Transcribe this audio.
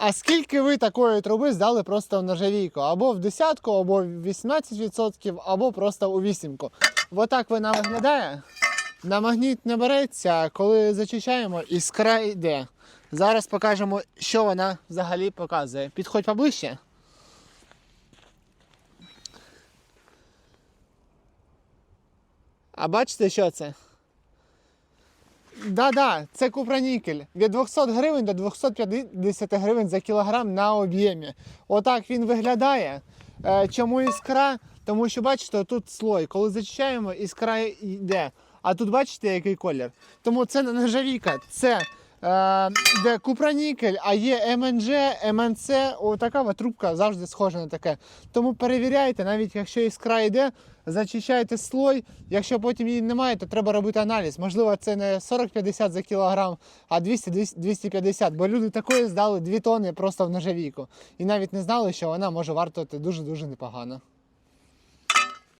А скільки ви такої труби здали просто в нержавійку? Або в десятку, або в 18%, або просто у вісімку. Отак вона виглядає. На магніт не береться, коли зачищаємо, іскра йде. Зараз покажемо, що вона взагалі показує. Підходь поближче. А бачите, що це? Да-да, це купранікель. Від 200 гривень до 250 гривень за кілограм на об'ємі. Отак він виглядає. Е, Чому іскра? Тому що бачите, тут слой. Коли зачищаємо, іскра йде. А тут бачите, який колір. Тому це не нержавійка, це де купранікель, а є МНЖ, МНЦ. Отака от трубка завжди схожа на таке. Тому перевіряйте, навіть якщо іскра йде, зачищайте слой. Якщо потім її немає, то треба робити аналіз. Можливо, це не 40-50 за кілограм, а 200-250. Бо люди такої здали 2 тони просто в нержавійку. І навіть не знали, що вона може вартувати дуже-дуже непогано.